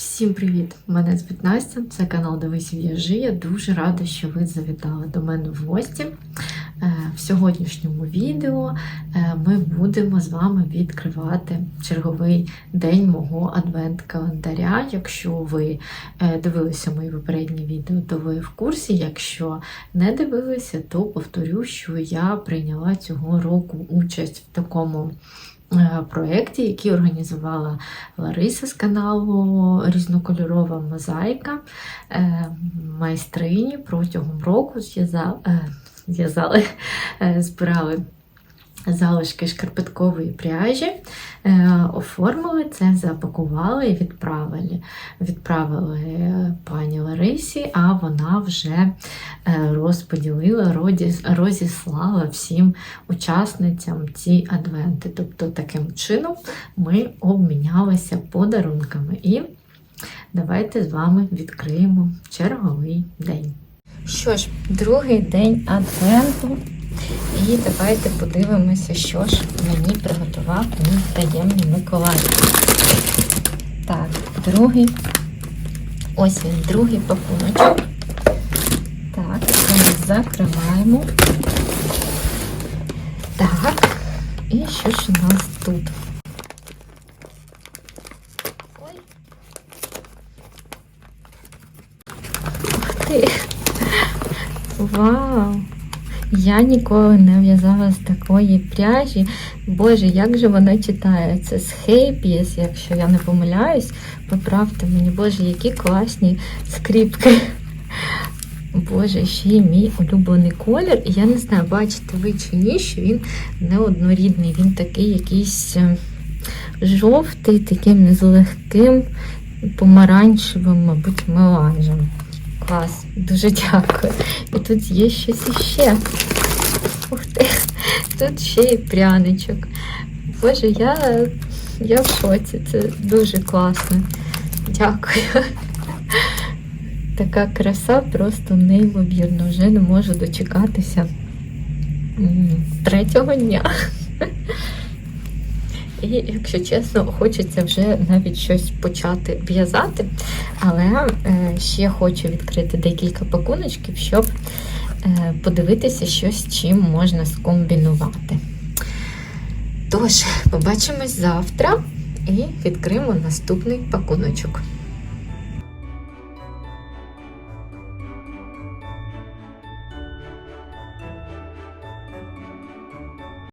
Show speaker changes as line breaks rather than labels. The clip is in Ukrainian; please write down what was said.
Всім привіт! Мене звуть Настя, це канал Дивись В'яжи. Я дуже рада, що ви завітали до мене в гості. Е, В сьогоднішньому відео е, ми будемо з вами відкривати черговий день мого адвент-календаря. Якщо ви е, дивилися мої попередні відео, то ви в курсі. Якщо не дивилися, то повторю, що я прийняла цього року участь в такому проєкті, який організувала Лариса з каналу Різнокольорова мозаїка. Е, Майстрині протягом року е, зв'язали, е, збирали залишки шкарпеткової пряжі, е, оформили це, запакували і відправили. Відправили е, пані Ларисі, а вона вже е, розподілила, розіслала всім учасницям ці адвенти. Тобто, таким чином ми обмінялися подарунками. І давайте з вами відкриємо черговий день. Що ж, другий день адвенту. І давайте подивимося, що ж мені приготував мій таємний Миколай. Так, другий. Ось він, другий пакуночок. Так, ми закриваємо. Так, і що ж у нас тут? Ой. Ух ти! Вау! Я ніколи не в'язала з такої пряжі. Боже, як же вона читається? З Хейпіс, якщо я не помиляюсь, поправте мені, Боже, які класні скріпки. Боже, ще й мій улюблений колір. І я не знаю, бачите ви чи ні, що він неоднорідний. Він такий якийсь е, жовтий, таким незлегким, помаранчевим, мабуть, меланжем. Клас, дуже дякую. І тут є щось іще. Ух ти, тут ще й пряничок. Боже, я, я в шоці, це дуже класно. Дякую. Така краса просто неймовірна. Вже не можу дочекатися третього дня. І, якщо чесно, хочеться вже навіть щось почати в'язати. Але е, ще хочу відкрити декілька пакуночків, щоб е, подивитися, що з чим можна скомбінувати. Тож, побачимось завтра і відкриємо наступний пакуночок.